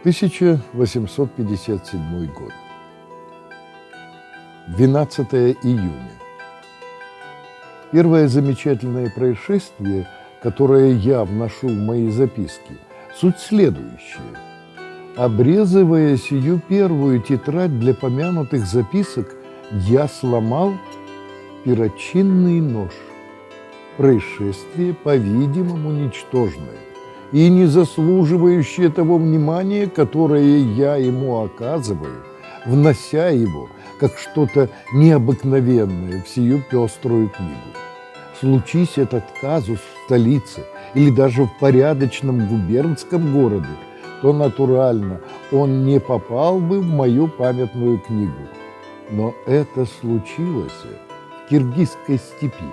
1857 год. 12 июня. Первое замечательное происшествие, которое я вношу в мои записки, суть следующая. Обрезывая сию первую тетрадь для помянутых записок, я сломал перочинный нож. Происшествие, по-видимому, ничтожное и не заслуживающее того внимания, которое я ему оказываю, внося его как что-то необыкновенное в сию пеструю книгу. Случись этот казус в столице или даже в порядочном губернском городе, то натурально он не попал бы в мою памятную книгу. Но это случилось в Киргизской степи,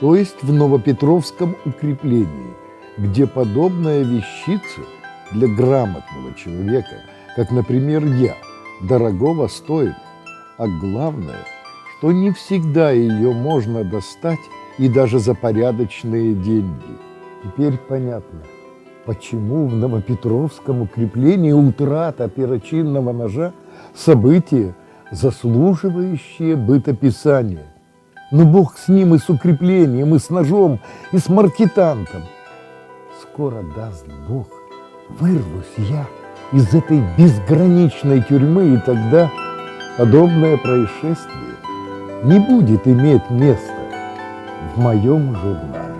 то есть в Новопетровском укреплении, где подобная вещица для грамотного человека, как, например, я, дорогого стоит, а главное, что не всегда ее можно достать и даже за порядочные деньги. Теперь понятно, почему в Новопетровском укреплении утрата перочинного ножа событие, заслуживающее бытописания. Но Бог с ним и с укреплением, и с ножом, и с маркетантом. Скоро даст Бог, вырвусь я из этой безграничной тюрьмы, и тогда подобное происшествие не будет иметь места в моем журнале.